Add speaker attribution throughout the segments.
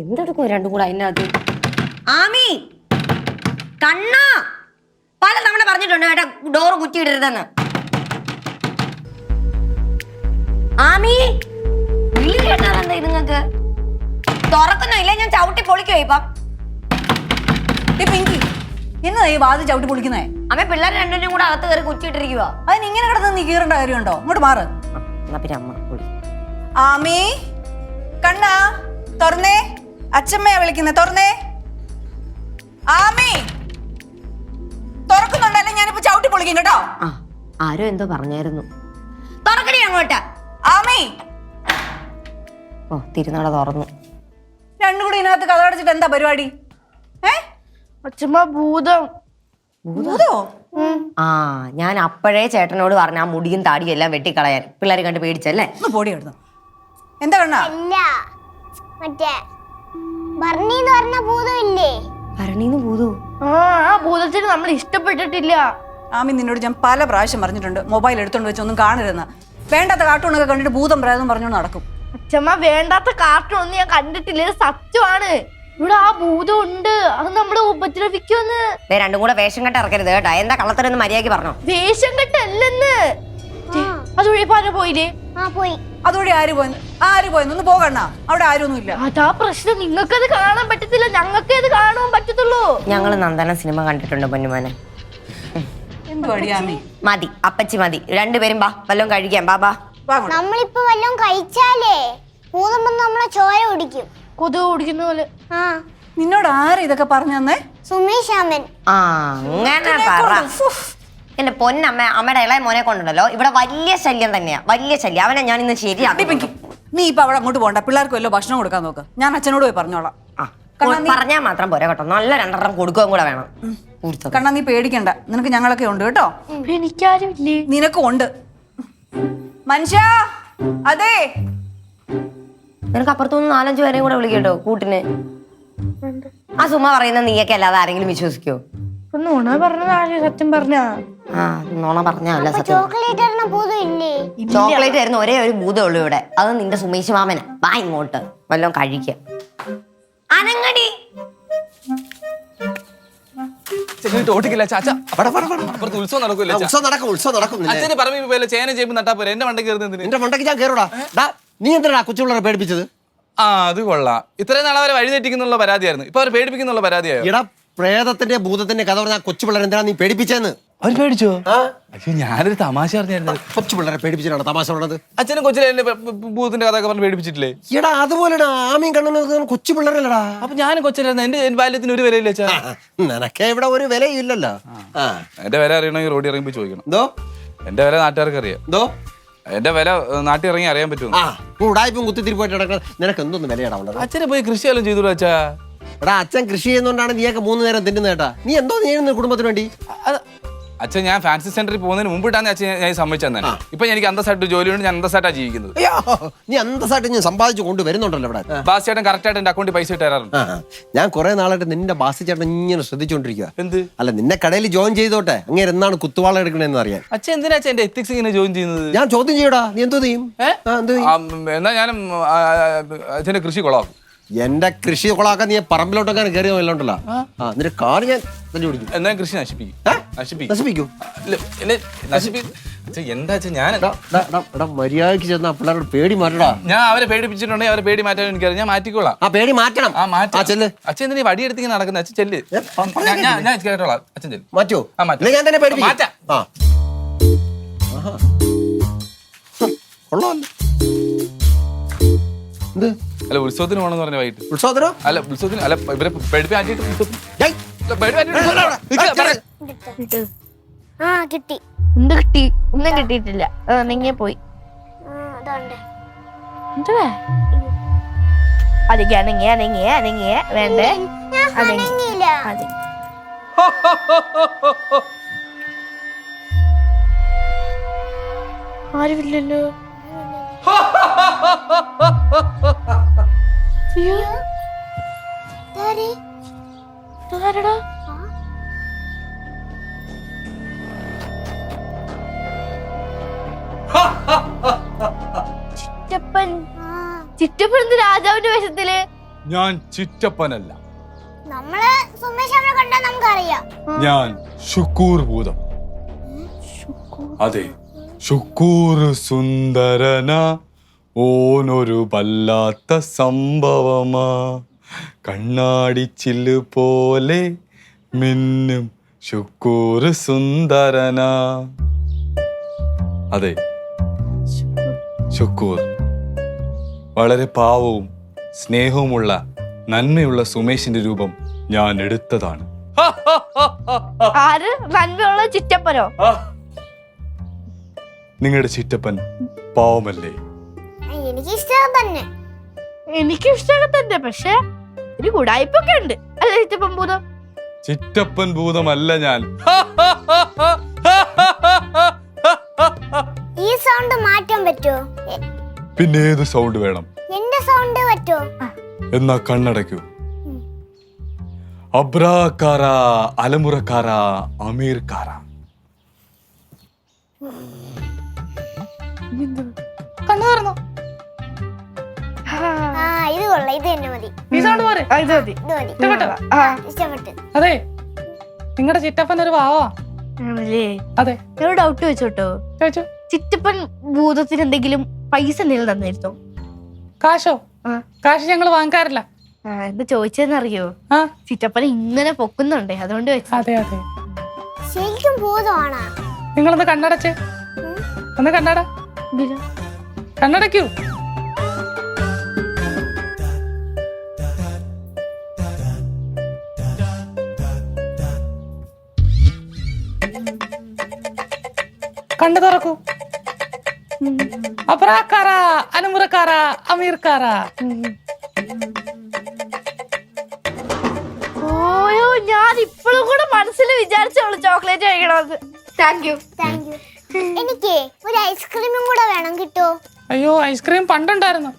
Speaker 1: എന്തെടുക്കും രണ്ടും കൂടെ അതിനകത്ത്? ആമി! കണ്ണ! പല തവണ പറഞ്ഞിട്ടുണ്ട് കേട്ടോ ഡോർ കുറ്റിയിടരുതെന്ന്. ആമി! വിളി കേട്ടാലെന്താ നിങ്ങക്ക് തുറക്കുന്നില്ല? ഞാൻ ചവിട്ടി പൊളിക്കോ ഇപ്പം?
Speaker 2: പിങ്കി എന്നതാ ഈ വാത് ചവിട്ടി പൊളിക്കുന്നേ.
Speaker 1: അമ്മ പിള്ളേർ രണ്ടിനും കൂടെ അകത്ത് കയറി കുറ്റിയിട്ടിരിക്കുക
Speaker 2: അതിന് ഇങ്ങനെ കിടന്ന് നീ കീറേണ്ട കാര്യമുണ്ടോ? ഇങ്ങോട്ട് മാറ്.
Speaker 1: എന്നാ പിന്നെ അമ്മ
Speaker 2: ആമി കണ്ണാ തുറന്നേ. അച്ഛമ്മയാ വിളിക്കുന്നത് തുറന്നേ. ആമി. തുറക്കുന്നുണ്ടല്ലേ ഞാനിപ്പോ ചവിട്ടി പൊളിക്കും കേട്ടോ.
Speaker 1: ആ ആരോ എന്തോ പറഞ്ഞായിരുന്നു. തുറക്കണേ അങ്ങോട്ട്.
Speaker 2: ആമി.
Speaker 1: ഓ തിരുനാള തുറന്നു.
Speaker 2: രണ്ടും കൂടി ഇതിനകത്ത് കഥകടച്ചിട്ട് എന്താ പരിപാടി? ഏ?
Speaker 3: അച്ഛമ്മ ഭൂതം.
Speaker 2: ഭൂതോ?
Speaker 1: ആ ഞാൻ അപ്പോഴേ ചേട്ടനോട് പറഞ്ഞ ആ മുടിയും താടിയും എല്ലാം വെട്ടിക്കളയാൻ. പിള്ളേരെ കണ്ട് പേടിച്ചല്ലേ?
Speaker 2: ഒന്ന് പൊടി എടുത്തു. എന്താ കണ്ണാ?
Speaker 4: അല്ല മറ്റേ
Speaker 1: ഭരണീന്ന് ഭൂതോ
Speaker 3: ആ ആ ഭൂതത്തിന് നമ്മൾ ഇഷ്ടപ്പെട്ടിട്ടില്ല.
Speaker 2: ആമി നിന്നോട് ഞാൻ പല പ്രാവശ്യം പറഞ്ഞിട്ടുണ്ട്. മൊബൈൽ എടുത്തോണ്ട് വെച്ച് ഒന്നും കാണരുതെന്ന്. വേണ്ടാത്ത കാർട്ടൂണൊക്കെ കണ്ടിട്ട് ഭൂതം പ്രേതം പറഞ്ഞു നടക്കും.
Speaker 3: അച്ഛമ്മ വേണ്ടാത്ത കാർട്ടൂൺ ഒന്നും ഞാൻ കണ്ടിട്ടില്ല. ഇത് സത്യമാണ്. ഇവിടെ ആ ഭൂതം ഉണ്ട്. അത് നമ്മളെ ഉപദ്രവിക്കുമെന്ന്.
Speaker 1: ദേ രണ്ടും കൂടെ വേഷം കെട്ട് ഇറക്കരുത് കേട്ടോ. എന്താ കള്ളത്തരൊന്ന് മര്യാദയ്ക്ക് പറഞ്ഞു.
Speaker 3: വേഷം കെട്ടല്ലെന്ന്. അത് ഒഴിപ്പാന പോയില്ലേ?
Speaker 4: ആ പോയി.
Speaker 2: അതുവഴി ആര് പോയെന്ന്? ആര് പോയെന്ന് ഒന്ന് പോകണ്ണ. അവിടെ ആരൊന്നും ഇല്ല
Speaker 3: അതാ പ്രശ്നം. നിങ്ങൾക്കത് കാണാൻ പറ്റത്തില്ല. ഞങ്ങൾക്ക് അത് കാണാൻ
Speaker 1: ഞങ്ങൾ നന്ദന സിനിമ കണ്ടിട്ടുണ്ട് പൊന്നുമോനെ. മതി അപ്പച്ചി മതി. രണ്ടുപേരും ബാ വല്ലതും കഴിക്കാം. ബാബാ ബാ
Speaker 4: നമ്മളിപ്പോ വല്ലതും കഴിച്ചാലേ? ഭൂതം നമ്മളെ ചോര കുടിക്കും.
Speaker 3: കൊതുക് കുടിക്കുന്ന പോലെ.
Speaker 4: ആ.
Speaker 2: നിന്നോട് ആര് ഇതൊക്കെ പറഞ്ഞു തന്നെ
Speaker 4: സുമേഷ് അമ്മൻ.
Speaker 1: ആ അങ്ങനെ പറ. എന്റെ പൊന്നമ്മ അമ്മയുടെ ഇളയ മോനെ കൊണ്ടുണ്ടല്ലോ. ഇവിടെ വലിയ ശല്യം തന്നെയാ. വലിയ ശല്യം. അവനെ ഞാൻ ഇന്ന് ശരിയാക്കി
Speaker 2: നീ ഇപ്പൊ അവിടെ അങ്ങോട്ട് പോണ്ട. പിള്ളേർക്ക് വല്ലോ ഭക്ഷണം കൊടുക്കാൻ നോക്ക്. ഞാൻ അച്ഛനോട് പോയി പറഞ്ഞോളാം.
Speaker 1: പറഞ്ഞാൽ മാത്രം പോരാ കേട്ടോ. നല്ല രണ്ടെണ്ണം കൊടുക്കുകയും കൂടെ വേണം.
Speaker 2: കണ്ണാ നീ പേടിക്കണ്ട. നിനക്ക് ഞങ്ങളൊക്കെ ഉണ്ട് കേട്ടോ.
Speaker 3: എനിക്കാരും ഇല്ലേ
Speaker 2: നിനക്കും ഉണ്ട്. മനുഷ്യ അതെ.
Speaker 1: നിനക്ക് അപ്പുറത്തുനിന്ന് നാലഞ്ചു പേരെയും കൂടെ വിളിക്കട്ടോ കൂട്ടിന്. ആ സുമ പറയുന്ന നീയൊക്കെ അല്ലാതെ ആരെങ്കിലും വിശ്വസിക്കോ?
Speaker 3: നുണ സത്യം പറഞ്ഞ?
Speaker 1: ആ നോണ പറഞ്ഞല്ല സത്യം.
Speaker 4: ചോക്ലേറ്റ്
Speaker 1: ആയിരുന്നു തരുന്ന ഒരേ ഒരു ഭൂതമുള്ളൂ ഇവിടെ. അത് നിന്റെ സുമേഷ് മാമന. വാ ഇങ്ങോട്ട്. വല്ലതും കഴിക്കാം. അനങ്ങടി.
Speaker 5: ഓട്ടിക്കില്ല ചാച്ച.
Speaker 6: അവിടെ, അവിടെ, അവിടെ.
Speaker 5: അപ്പുറത്ത് ഉത്സവം നടക്കൂല
Speaker 6: ആ, ഉത്സവം നടക്കും ഉത്സവം നടക്കും നിന്നെ.
Speaker 5: അച്ഛന് പറമ്പിൽ പോലെ ചേന ചെയ്യുമ്പോൾ നട്ടാ പോരെ. എന്റെ മണ്ടയ്ക്ക് കയറുന്നതിന്
Speaker 6: നിന്റെ മണ്ടയ്ക്ക് ഞാൻ കയറൂടാ. നീ എന്തിനാ കൊച്ചുപിള്ളേരെ പേടിപ്പിച്ചത്?
Speaker 5: ആ അത് കൊള്ളാം. ഇത്രയും നാളെ അവരെ വഴി തെറ്റിക്കുന്നുള്ള പരാതിയായിരുന്നു. ഇപ്പൊ അവർ പേടിപ്പിക്കുന്നുള്ള പരാതിയായി?
Speaker 6: എടാ പ്രേതത്തിന്റെ ഭൂതത്തിന്റെ കഥ പറഞ്ഞാൽ കൊച്ചുപിള്ളേർ എന്തിനാ നീ പേടിപ്പിച്ചെന്ന്?
Speaker 5: അവർ പേടിച്ചോ? അച്ഛൻ ഞാനൊരു തമാശ അറിഞ്ഞായിരുന്നു
Speaker 6: കൊച്ചുപിള്ളേരെ പേടിപ്പിച്ചിട്ടാണ് തമാശ പറഞ്ഞത്?
Speaker 5: അച്ഛനും കൊച്ചിലെ എന്നെ ഭൂതത്തിന്റെ കഥയൊക്കെ പറഞ്ഞ് പേടിപ്പിച്ചിട്ടില്ലേ?
Speaker 6: എടാ അതുപോലെടാ ആമയും കണ്ണനും കൊച്ചു പിള്ളേരല്ലടാ.
Speaker 5: അപ്പൊ ഞാനും കൊച്ചിലായിരുന്നു എന്റെ എന്റെ ബാല്യത്തിന് ഒരു വിലയില്ല അച്ഛാ.
Speaker 6: നിനക്ക് ഇവിടെ ഒരു വിലയില്ലല്ലോ.
Speaker 5: എന്റെ വില അറിയണമെങ്കിൽ റോഡിൽ പോയി ചോദിക്കണം.
Speaker 6: എന്തോ?
Speaker 5: എന്റെ വില നാട്ടുകാർക്ക് അറിയാം.
Speaker 6: എന്തോ?
Speaker 5: എന്റെ വില നാട്ടിൽ ഇറങ്ങി അറിയാൻ പറ്റും
Speaker 6: ഉടായ്പും കുത്തിത്തിരി പോയിട്ട് നടക്കണം നിനക്ക് എന്തൊന്നും വിലയാണ് ഉള്ളത്?
Speaker 5: അച്ഛനെ പോയി കൃഷി എല്ലാം ചെയ്തു അച്ഛാ?
Speaker 6: എടാ അച്ഛൻ കൃഷി ചെയ്യുന്നോണ്ടാണ് നീയൊക്കെ മൂന്ന് നേരം തിന്നുന്നേട്ടാ നീ എന്തോ നീ കുടുംബത്തിന് വേണ്ടി?
Speaker 5: അച്ഛൻ ഞാൻ ഫാൻസി സെന്ററിൽ പോകുന്നതിന് മുമ്പിട്ടാണ് അച്ഛൻ ഞാൻ സമ്മതിച്ചു തന്നെ ഇപ്പൊ എനിക്ക് അന്തസ്സായിട്ട് ജോലിയുണ്ട് ഞാൻ അന്തസ്സായിട്ടാണ് ജീവിക്കുന്നത്.
Speaker 6: അയ്യോ നീ അന്തസ്സായിട്ട് ഞാൻ സമ്പാദിച്ചു കൊണ്ടുവരുന്നുണ്ടല്ലോ ഇവിടെ.
Speaker 5: ബാസ് ചേട്ടൻ കറക്റ്റ് ആയിട്ട് എന്റെ അക്കൗണ്ടിൽ പൈസ ഇട്ട് തരാറുണ്ട്.
Speaker 6: ഞാൻ കുറെ നാളായിട്ട് നിന്റെ ബാസ് ചേട്ടൻ ഇങ്ങനെ ശ്രദ്ധിച്ചുകൊണ്ടിരിക്കുക
Speaker 5: എന്ത്?
Speaker 6: അല്ല നിന്നെ കടയിൽ ജോയിൻ ചെയ്തോട്ടെ. അങ്ങനെ എന്നാണ് കുത്തുവാള എടുക്കണെന്ന് അറിയാൻ.
Speaker 5: അച്ഛൻ എന്തിനാ അച്ഛൻ എന്റെ എത്തിക്സ് ഇങ്ങനെ ജോയിൻ ചെയ്യുന്നത്?
Speaker 6: ഞാൻ ചോദ്യം ചെയ്യടാ. നീ എന്തോ ചെയ്യും?
Speaker 5: എന്നാ ഞാനും ആ, അച്ഛന്റെ കൃഷി കൊളാവും
Speaker 6: എന്റെ കൃഷി കൊളാക്കാൻ നീ പറമ്പിലോട്ടൊക്കെ കയറി കയറിയോ ആ. നിന്റെ കാറ് ഞാൻ തല്ലി പിടിക്കും.
Speaker 5: എന്നാ കൃഷി നശിപ്പിക്കും? നശിപ്പിക്കും?
Speaker 6: നശിപ്പിക്കൂ
Speaker 5: എന്താ ഞാൻ
Speaker 6: എടാ, എടാ, എടാ, എടാ, മര്യാദയ്ക്ക് ചെന്നാ പിള്ളേരോട് പേടി മാറ്റടാ.
Speaker 5: ഞാൻ അവരെ പേടിപ്പിച്ചിട്ടുണ്ടെങ്കിൽ അവരെ പേടി മാറ്റാൻ എനിക്കറിയാം. ഞാൻ മാറ്റിക്കോളാം.
Speaker 6: ആ പേടി മാറ്റണം.
Speaker 5: ആ മാറ്റാ.
Speaker 6: ചെല്ല്.
Speaker 5: അച്ഛൻ എന്തിനാ വടി വടിയെടുത്തിങ്ങനെ നടക്കുന്ന? അച്ഛൻ ചെല്ല്. ഞാൻ- ഞാൻ കേട്ടോളാം. അച്ഛൻ ചെല്ല്.
Speaker 6: മാറ്റോ?
Speaker 5: ആ, മാറ്റ.
Speaker 6: ഞാൻ തന്നെ പേടി
Speaker 5: മാറ്റാ.
Speaker 6: ആ. കൊള്ളാമല്ലോ എന്ത്?
Speaker 5: അല്ല ഉത്സവത്തിന് പോകണം പറഞ്ഞ വൈകിട്ട്.
Speaker 6: ഉത്സവത്തിനോ?
Speaker 5: അല്ല ഉത്സവത്തിന് അല്ല ഇവരെ പേടിപ്പി ആറ്റിട്ട്.
Speaker 4: ആ കിട്ടി.
Speaker 3: എന്ത് കിട്ടി. ഒന്നും കിട്ടിയിട്ടില്ല. അതാണെങ്കിൽ പോയി. അനങ്ങിയ അനങ്ങിയ അനങ്ങിയ വേണ്ടേ? അതെ. ആരുമില്ലല്ലോ. അയ്യോ.
Speaker 4: ഇതാര്?
Speaker 3: ഇതാരെടാ? ചിറ്റപ്പൻ.
Speaker 4: ആ.
Speaker 3: ചിറ്റപ്പൻ എന്ത് രാജാവിന്റെ വേഷത്തിൽ?
Speaker 7: ഞാൻ ചിറ്റപ്പനല്ല.
Speaker 4: നമ്മൾ സുമേഷ് അവനെ നമുക്കറിയാം.
Speaker 7: ഞാൻ ശുക്കൂർ ഭൂതം. അതെ ശുക്കൂർ സുന്ദരന. ഓനൊരു വല്ലാത്ത സംഭവമാ. കണ്ണാടിച്ചില്ല് പോലെ മിന്നും ശുക്കൂറ് സുന്ദരനാ. അതെ ശുക്കൂർ. വളരെ പാവവും സ്നേഹവുമുള്ള നന്മയുള്ള സുമേഷിന്റെ രൂപം ഞാൻ എടുത്തതാണ്.
Speaker 3: ആര്? നന്മയുള്ള ചിറ്റപ്പനോ?
Speaker 7: നിങ്ങളുടെ ചിറ്റപ്പൻ പാവമല്ലേ?
Speaker 4: എനിക്ക് ഇഷ്ടം തന്നെ
Speaker 3: എനിക്ക് ഇഷ്ടമൊക്കെ തന്നെ പക്ഷെ ഒരു കുടായ്പൊക്കെ ഉണ്ട്. അല്ലേ ചിറ്റപ്പൻ ഭൂതം?
Speaker 7: ചിറ്റപ്പൻ ഭൂതമല്ല ഞാൻ.
Speaker 4: ഈ സൗണ്ട് മാറ്റാൻ പറ്റുമോ?
Speaker 7: പിന്നെ ഏത് സൗണ്ട് വേണം?
Speaker 4: എന്റെ സൗണ്ട് പറ്റുമോ?
Speaker 7: എന്നാ കണ്ണടയ്ക്കൂ. അബ്രാക്കാര അലമുറക്കാര അമീർക്കാര.
Speaker 8: കണ്ണു തുറന്നോ.
Speaker 4: ഇത് കൊള്ളാം. ഇത് തന്നെ മതി.
Speaker 8: പോരെ.
Speaker 3: ആ, ഇത് മതി.
Speaker 4: ഇത് മതി.
Speaker 8: ഇഷ്ടപ്പെട്ടോ
Speaker 3: ആ.
Speaker 4: ഇഷ്ടപ്പെട്ട്.
Speaker 8: അതെ. നിങ്ങളുടെ ചിറ്റപ്പൻ ഒരു പാവാ?
Speaker 3: ആണല്ലേ
Speaker 8: അതെ.
Speaker 3: ഒരു ഡൗട്ട് വെച്ചോട്ടോ
Speaker 8: ചോദിച്ചു.
Speaker 3: ചിറ്റപ്പൻ ഭൂതത്തിന് എന്തെങ്കിലും പൈസ എന്തെങ്കിലും തന്നിരുന്നോ
Speaker 8: കാശോ?
Speaker 3: ആ.
Speaker 8: കാശ് ഞങ്ങൾ വാങ്ങാറില്ല
Speaker 3: ആ എന്താ ചോദിച്ചതെന്നറിയോ?
Speaker 8: ആ.
Speaker 3: ചിറ്റപ്പൻ ഇങ്ങനെ പൊക്കുന്നുണ്ടേ അതുകൊണ്ട് വെച്ചു.
Speaker 8: അതെ അതെ.
Speaker 4: ശരിക്കും ഭൂതമാണാ?
Speaker 8: നിങ്ങളൊന്ന് കണ്ണടച്ച്. ഒന്ന് കണ്ണട. കണ്ണടയ്ക്കൂ. കണ്ണു തുറക്കൂ. അബ്രാക്കാര അലമുറക്കാര അമീർക്കാര.
Speaker 3: ഓയോ ഞാൻ ഇപ്പോഴും കൂടെ മനസ്സിൽ വിചാരിച്ചോളൂ ചോക്ലേറ്റ് കഴിക്കണമെന്ന്. താങ്ക് യു
Speaker 4: താങ്ക് യു എനിക്ക് ഒരു ഐസ്ക്രീമും കൂടെ വേണം കിട്ടോ?
Speaker 8: അയ്യോ ഐസ്ക്രീം പണ്ടുണ്ടായിരുന്നു.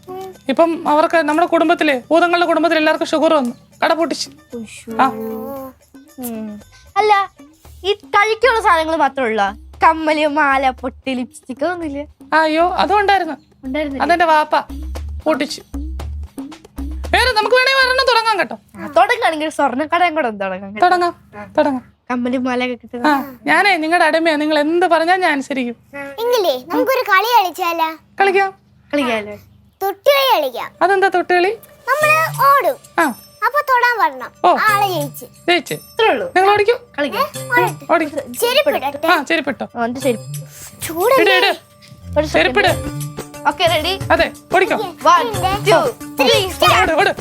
Speaker 8: ഇപ്പം അവർക്ക് നമ്മുടെ കുടുംബത്തിലെ ഭൂതങ്ങളുടെ കുടുംബത്തിൽ എല്ലാവർക്കും ഷുഗർ വന്നു. കട പൊട്ടിച്ച്. ആ.
Speaker 3: അല്ല ഈ കഴിക്കുള്ള സാധനങ്ങൾ മാത്രമേ ഉള്ള? കമ്മൽ മാല പൊട്ടി ലിപ്സ്റ്റിക് ഒന്നുമില്ല
Speaker 8: അയ്യോ അതും ഉണ്ടായിരുന്നു
Speaker 3: ഉണ്ടായിരുന്നില്ല?
Speaker 8: അതെന്റെ വാപ്പ പൊട്ടിച്ചു. വേറെ നമുക്ക് വേണേ ഒരെണ്ണം തുടങ്ങാം കേട്ടോ.
Speaker 3: തുടങ്ങാണെങ്കിൽ സ്വർണക്കടയും കൂടെ ഒന്ന് തുടങ്ങാം കേട്ടോ.
Speaker 8: തുടങ്ങാം തുടങ്ങാം.
Speaker 3: കമ്മലും മാലയൊക്കെ കിട്ടുന്ന
Speaker 8: ആ ഞാനേ നിങ്ങളുടെ അടിമയാ. നിങ്ങൾ എന്ത് പറഞ്ഞാൽ ഞാൻ അനുസരിക്കും.
Speaker 4: എങ്കിലേ നമുക്കൊരു കളി കളിച്ചാലോ?
Speaker 8: കളിക്കാം.
Speaker 3: കളിക്കാലോ
Speaker 4: തൊട്ടുകളി കളിക്കാം.
Speaker 8: അതെന്താ തൊട്ടുകളി?
Speaker 4: നമ്മൾ ഓടും.
Speaker 8: ആ.
Speaker 4: അപ്പൊ തൊടാൻ
Speaker 8: ഓ.
Speaker 4: ആളെ ജയിച്ച്.
Speaker 8: ജയിച്ച്.
Speaker 3: ഇത്രേ ഉള്ളൂ.
Speaker 8: നിങ്ങൾ ഓടിക്കൂ.
Speaker 3: കളിക്കാം.
Speaker 8: ഓടിക്കൂ. ആ ചെരുപ്പിട്ടോ. ചെരുപ്പിട്.
Speaker 3: ഓക്കെ റെഡി
Speaker 8: അതെ ഓടിക്കോ.
Speaker 3: വൺ ടു ത്രീ
Speaker 8: ഓട് ഓട്